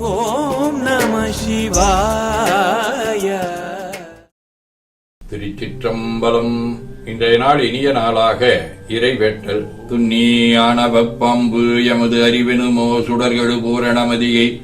ஓம் நம சிவாய. திருச்சிற்றம்பலம். இன்றைய நாள் இனிய நாளாக இறைவேட்டல். துண்ணியான பாம்பு எமது அறிவெனுமோ சுடர்களு பூரணமதியை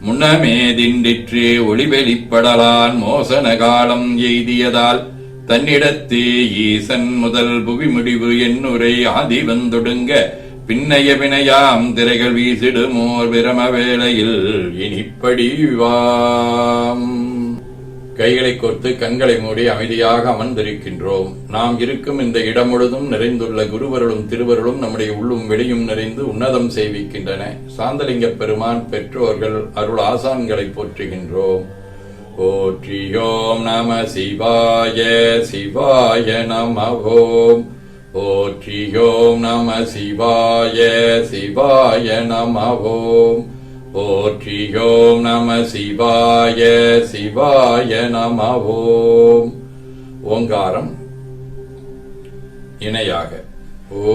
முன்னமே திண்டிற்று ஒளிவெளிப்படலான் மோசன காலம் எய்தியதால் தன்னிடத்தே ஈசன் முதல் புவி முடிவு என்னுரை ஆதி வந்தொடுங்க பின்னைய வினையாம் திரைகள் வீசிடுமோர் பிரம வேளையில் இனிப்படிவாம் கைகளை கோர்த்து கண்களை மூடி அமைதியாக அமர்ந்திருக்கின்றோம். நாம் இருக்கும் இந்த இடம் முழுதும் நிறைந்துள்ள குருவருளும் திருவருளும் நம்முடைய உள்ளும் வெளியும் நிறைந்து உன்னதம் செய்விக்கின்றன சாந்தலிங்க பெருமான் பெற்றோர்கள் அருள் ஆசான்களை போற்றுகின்றோம். போற்றியோம் நம சிவாய சிவாய நம ஓம் போற்றியோம் நம சிவாய சிவாய நம ஓம் போற்றியோம் நம சிவாய சிவாய நம ஓம் ஓங்காரம் இணையாக. ஓ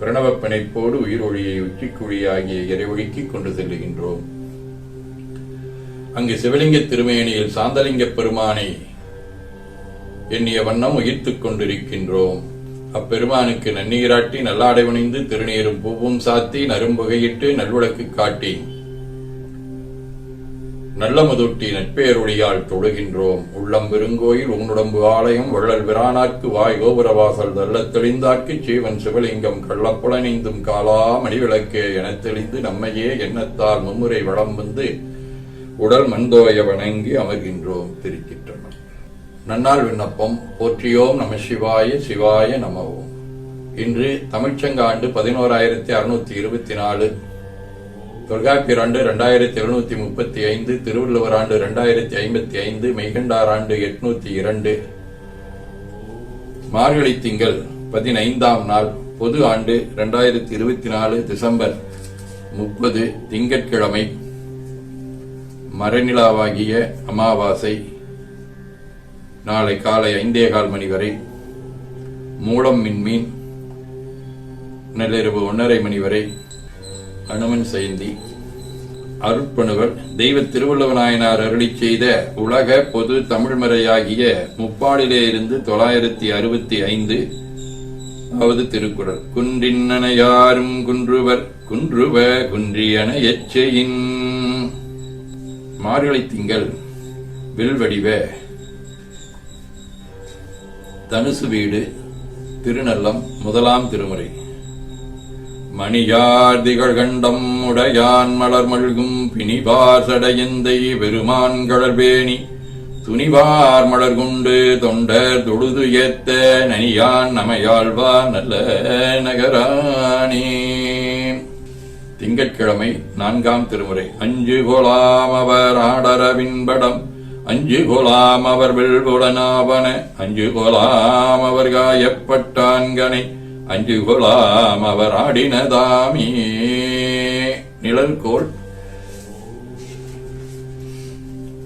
பிரணவ பிணைப்போடு உயிர் ஒளியை உச்சிக்குழி ஆகிய இறைவழிக்கிக் கொண்டு செல்லுகின்றோம். அங்கு சிவலிங்க திருமேனியில் சாந்தலிங்க பெருமானை எண்ணிய வண்ணம் உயிர்த்துக் கொண்டிருக்கின்றோம். அப்பெருமானுக்கு நன்னீராட்டி நல்லாடை உணிந்து திருநீரும் பூவும் சாத்தி நரும்புகையிட்டு நல்விளக்கு காட்டி நல்ல முதுட்டி நட்பேருளியால் தொழுகின்றோம். உள்ளம் பெருங்கோயில் உன்னுடம்பு ஆலயம் வள்ளல் பிரானாக்கு வாய் கோபுரவாசல் தள்ளத் தெளிந்தாக்கு சீவன் சிவலிங்கம் கள்ளப்புலனிந்தும் காலா மணிவிளக்கே எனத் தெளிந்து நம்மையே எண்ணத்தால் மும்முறை வளம் வந்து உடல் மண்தோய வணங்கி அமர்கின்றோம் திருச்சிற்றம்பலம். நன்னால் விண்ணப்பம். போற்றியோம் நம சிவாய சிவாய நமவோம் இன்று தமிழ்ச்சங்க ஆண்டு பதினோராயிரத்தி அறுநூத்தி இருபத்தி நாலு. தொல்காப்பியர் ஆண்டு ரெண்டாயிரத்தி எழுநூத்தி முப்பத்தி ஐந்து திருவள்ளுவர் ஆண்டு ரெண்டாயிரத்தி ஐம்பத்தி ஐந்து மெய்கண்டார் ஆண்டு எட்நூத்தி இரண்டு. மார்கழி திங்கள் பதினைந்தாம் நாள் பொது ஆண்டு ரெண்டாயிரத்தி இருபத்தி நாலு டிசம்பர் முப்பது திங்கட்கிழமை. மரநிலாவாகிய அமாவாசை நாளை காலை ஐந்தே கால் மணி வரை. மூலம் மின்மீன் நள்ளிரவு ஒன்றரை மணி வரை. அனுமன் செய்தி அருட்பணுவர் தெய்வ திருவள்ளுவநாயனார் அருளி செய்த உலக பொது தமிழ்மறையாகிய முப்பாடிலே இருந்து தொள்ளாயிரத்தி அறுபத்தி ஐந்து அவது திருக்குறள். குன்றின்னன யாரும் குன்றுவர் குன்றுவ குன்றியன எச்சையின். மார்கழி திங்கள் வில்வடிவ. தனுசு வீடு திருநல்லம் முதலாம் திருமுறை. மணியார் திகழ்கண்டம் உடையான் மலர் மல்கும் பிணிவார் சடையந்தை பெருமான் பேணி. துணிவார் மலர் கொண்டு தொண்டர் தொழுது ஏத்த நனியான் நமையாழ்வார் நல்ல நகராணி. திங்கட்கிழமை நான்காம் திருமுறை. அஞ்சு கோலாம் அவர் ஆடரவின்படம் அஞ்சு கோலாம் அவர் வில்புலனாவன அஞ்சு கோலாம் அவர் காயப்பட்டான்கனை அஞ்சு கோலாம் அவர் ஆடினதாமே நிழல்கோள்.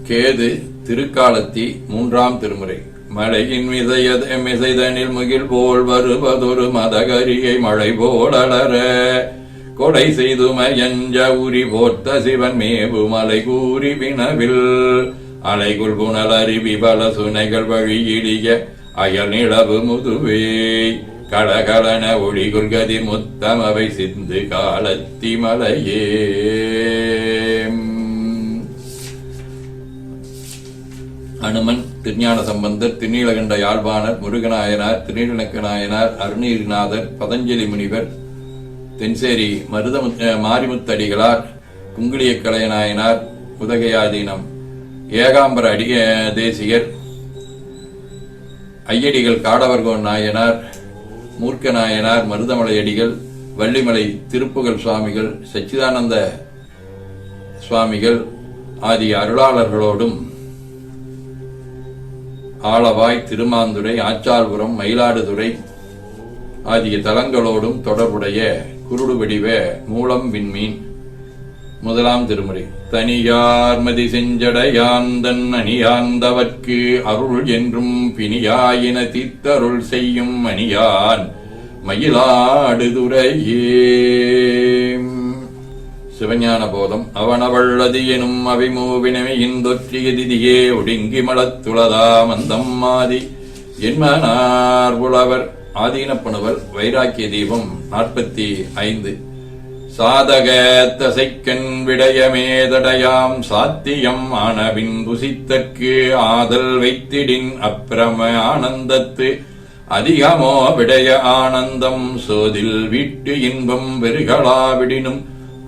கேது திருக்காலத்தி மூன்றாம் திருமுறை. மழையின் மிசையத மிசைதனில் முகில் போல் வருவதொரு மதகரியை மழை போல் அலற. கொடை செய்துமயஞ்ச உரி போர்த்த சிவன் மேவு மலை கூறி வினவில். அலைகுள் புனல் அருவி பல சுனைகள் வழியிடிய அயல் நிலவு முதுவே. கலகலன ஒளிகுள் கதி முத்தமவை சிந்து காலத்தி மலையே. அனுமன் திருஞான சம்பந்தர் திருநீலகண்ட யாழ்ப்பாணர் முருகநாயனார் திருநீலக்கநாயனார் அருணீரிநாதர் பதஞ்சலி முனிவர் தென்சேரி மருதமு மாரிமுத்தடிகளார் குங்குளிய கலையநாயனார் உதகையாதீனம் ஏகாம்பர அடி தேசியர் தேசிகர் ஐயடிகள் காடவர்கோன் நாயனார் மூர்க்கநாயனார் மருதமலையடிகள் வள்ளிமலை திருப்புகழ் சுவாமிகள் சச்சிதானந்த சுவாமிகள் ஆகிய அருளாளர்களோடும் ஆளவாய் திருமாந்துறை ஆச்சால்புரம் மயிலாடுதுறை ஆகிய தலங்களோடும் தொடர்புடைய குருடு வடிவ மூலம் விண்மீன். முதலாம் திருமுறை. தனியார் மதி செஞ்சடையாந்தன் அணியாந்தவர்க்கு அருள் என்றும் பிணியாயின தீத்தருள் செய்யும் அணியான் மயிலாடுதுறையே. சிவஞான போதம். அவனவள்ளது எனும் அவிமூவினமையின் தொற்றிய திதியே ஒடுங்கி மலத்துளதா மந்தம் மாதி. என்மனார் புலவர் ஆதீனப்பணுவர் வைராக்கிய தீபம் நாற்பத்தி ஐந்து. சாதக தசைக்கண் விடயமேதடையாம் சாத்தியம் ஆனபின் புசித்தற்கு ஆதல் வைத்திடின் அப்பிரம ஆனந்தத்து அதிகமோ விடய ஆனந்தம் சோதில் வீட்டு இன்பம் பெருகளாவிடினும்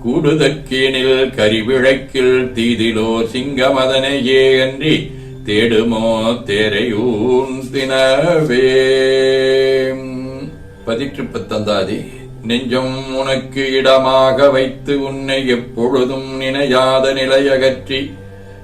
கூடுதற்கேனில் கரிவிழக்கில் தீதிலோ சிங்கமதனையே அன்றி தேடுமோ தேரையூன் தினவே. பதிற்று பத்தந்தாதி நெஞ்சம் உனக்கு இடமாக வைத்து உன்னை எப்பொழுதும் நினையாத நிலையகற்றி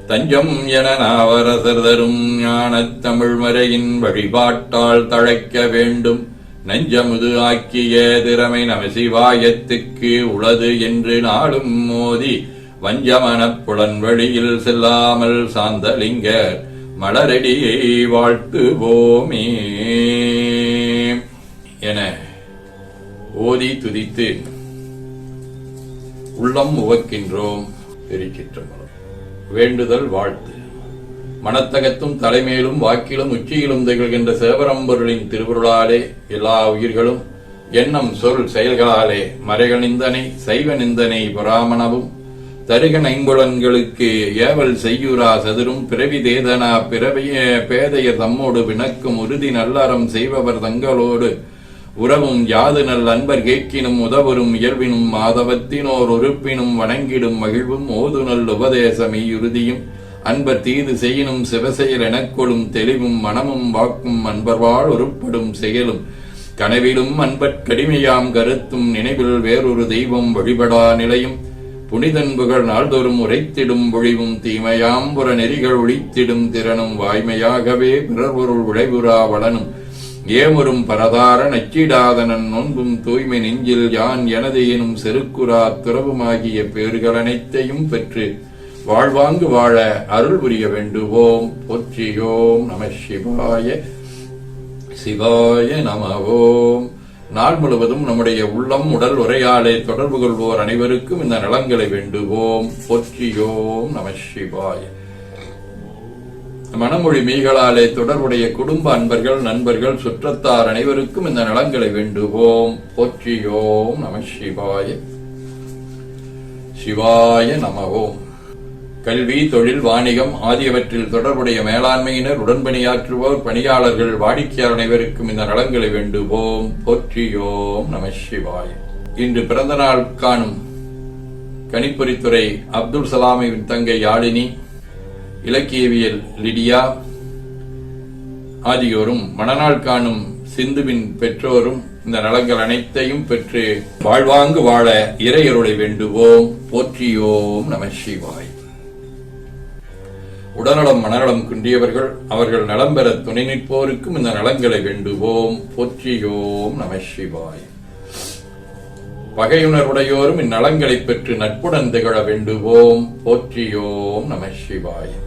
தஞ்சம் என நாவரசர் தரும் ஞானத் தமிழ் மறையின் வழிபாட்டால் தழைக்க வேண்டும். நஞ்சமுது ஆக்கிய திறமை நமசிவாயத்துக்கு உளது என்று நாடும் மோதி வஞ்சமனப் புலன் வழியில் செல்லாமல் சாந்தலிங்க மலரடியை வாழ்த்துவோமே. ஓதி துதித்து உள்ளம் உவக்கின்றோம் திருச்சிற்றம்பலம் வேண்டுதல் வாழ்த்து. மனத்தகத்தும் தலைமையிலும் வாக்கிலும் உச்சியிலும் திகழ்கின்ற சேவரம்பொருளின் திருவருளாலே எல்லா உயிர்களும் எண்ணம் சொல் செயல்களாலே மறைக நிந்தனை சைவ நிந்தனை புறாமணவும் தருக ஐம்புலன்களுக்கு ஏவல் செய்யுரா சதுரும் பிறவி தேதனா பிறவிய பேதைய தம்மோடு வினக்கும் உறுதி நல்லறம் செய்பவர் தங்களோடு உறவும் யாது நல் அன்பர் கேட்கினும் உதவரும் இயல்பினும் மாதவத்தினோர் உறுப்பினும் வணங்கிடும் மகிழ்வும் ஓது நல் உபதேசமே உறுதியும் அன்பர் தீது செய்யினும் சிவசெயல் எனக்கொடும் தெளிவும் மனமும் வாக்கும் அன்பர்வாள் உருப்படும் செயலும். கனவிலும் அன்பற்கடிமையாம் கருத்தும் நினைவில் வேறொரு தெய்வம் வழிபடா நிலையும். புனிதன் புகழ் நாள்தோறும் உரைத்திடும் ஒழிவும் தீமையாம் புற நெறிகள் ஒழித்திடும் திறனும் வாய்மையாகவே பிறர் பொருள் விளைவுறா வளனும். ஏமரும் பரதார நச்சிடாதனன் நொன்பும் தூய்மை நெஞ்சில் யான் எனது எனும் செருக்குரா துறவுமாகிய பேர்கள் அனைத்தையும் பெற்று வாழ்வாங்கு வாழ அருள் புரிய வேண்டுவோம். போற்றியோம் நம சிவாய சிவாய நமவோம். நாள் முழுவதும் நம்முடைய உள்ளம் உடல் உரையாலே தொடர்பு கொள்வோர் அனைவருக்கும் இந்த நலங்களை வேண்டுவோம். போற்றியோம் நம சிவாய. மனமொழி மீகளாலே தொடர்புடைய குடும்ப அன்பர்கள் நண்பர்கள் சுற்றத்தார் அனைவருக்கும் இந்த நலங்களை வேண்டுவோம். போற்றியோம் நம சிவாய. சிவாய நமவோம் கல்வி தொழில் வாணிகம் ஆகியவற்றில் தொடர்புடைய மேலாண்மையினர் உடன்பணியாற்றுவோர் பணியாளர்கள் வாடிக்கையாளர் அனைவருக்கும் இந்த நலங்களை வேண்டுவோம். போற்றியோம் நம சிவாய. இன்று பிறந்த நாள் காணும் கணிப்பொறித்துறை அப்துல் சலாமின் தங்கை யாழினி இலக்கியவியல் லிடியா ஆகியோரும் மணநாள் காணும் சிந்துவின் பெற்றோரும் இந்த நலங்கள் அனைத்தையும் பெற்று வாழ்வாங்கு வாழ இறையருளை வேண்டுவோம். போற்றியோம் நம சிவாய். உடல்நலம் மனநலம் குன்றியவர்கள் அவர்கள் நலம் பெற துணை நிற்போருக்கும் இந்த நலங்களை வேண்டுவோம். போற்றியோம் நம சிவாய். பகையுணர்வுடையோரும் இந்நலங்களைப் பெற்று நட்புடன் திகழ வேண்டுவோம். போற்றியோம் நம சிவாய்.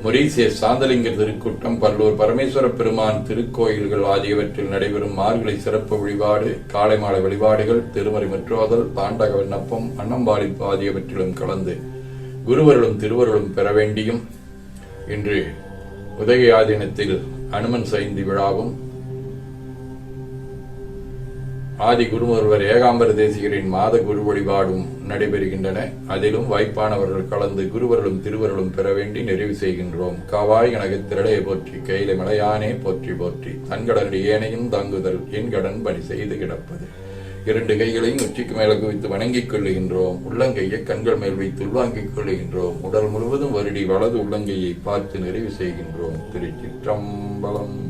மொரீசியஸ் சாந்தலிங்க திருக்கூட்டம் பல்லூர் பரமேஸ்வர பெருமான் திருக்கோயில்கள் ஆகியவற்றில் நடைபெறும் மார்கழி சிறப்பு வழிபாடு காலை மாலை வழிபாடுகள் திருமறை முற்றோதல் தாண்டக விண்ணப்பம் அன்னம்பாளிப்பு ஆகியவற்றிலும் கலந்து குருவர்களும் திருவருளும் பெற வேண்டியும் இன்று உதகை அனுமன் சைந்தி விழாவும் ஆதி குருமுருவர் ஏகாம்பர தேசிகரின் மாத குரு வழிபாடும் நடைபெறுகின்றன. அதிலும் வாய்ப்பானவர்கள் கலந்து குருவர்களும் திருவருளும் பெற வேண்டி நிறைவு செய்கின்றோம். காவாய் கனக திரளையை போற்றி கையில மலையானே போற்றி போற்றி தன்கடன் ஏனையும் தாங்குதல் என் கடன் பணி செய்து கிடப்பது. இரண்டு கைகளையும் உச்சிக்கு மேல குவித்து வணங்கிக் கொள்ளுகின்றோம். உள்ளங்கையை கண்கள் மேல் வைத்து உள்வாங்கிக் கொள்ளுகின்றோம். உடல் முழுவதும் வருடி வலது உள்ளங்கையை பார்த்து நிறைவு செய்கின்றோம். திருச்சிற்றம்பலம்.